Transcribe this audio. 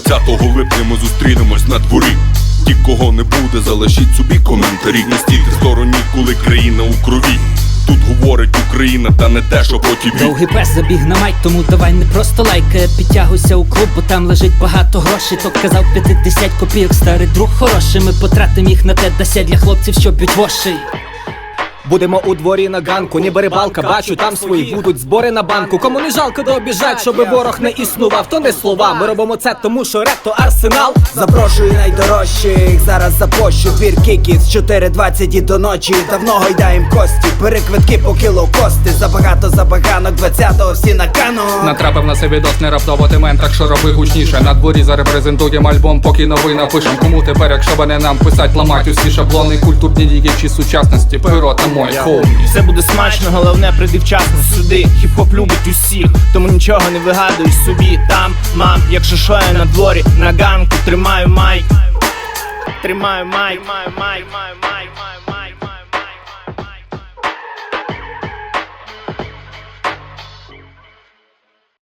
20 липня ми зустрінемось на дворі. Ті, кого не буде, залишіть собі коментарі. Не стійте в стороні, коли країна у крові. Тут говорить Україна, та не те, що по тіві. Довгий пес забіг на майк, тому давай не просто лайк Підтягуйся у клуб, бо там лежить багато грошей То казав 50 копійок, старий друг хороший Ми потратим їх на те дася для хлопців, що б'ють вошей Будемо у дворі на ганку, ніби рибалка, бачу, там свої будуть збори на банку. Кому не жалко дообіжать, щоб ворог не існував, то не слова. Ми робимо це, тому що реп то арсенал. Запрошую найдорожчих, зараз запощу двір кікіс 4.20 і до ночі, давно гойдаєм кості, переквитки по кіло кости, забагато забаганок, 20-го всі на кану. Натрапив на себе дос, не раптово темен, так що роби гучніше. На дворі зарепрезентуєм альбом, поки новий напишем. Кому тепер, якщо мене нам писать, ламать усі шаблони, культурні діячі сучасності, пирота моя хобі Все буде смачно, головне прийди вчасно сюди. Хіп-хоп любить усіх, тому нічого не вигадуй собі. Там, мам, якщо що я на дворі, на ганку тримаю майк. Тримаю майк, май, май, май, майк, майк.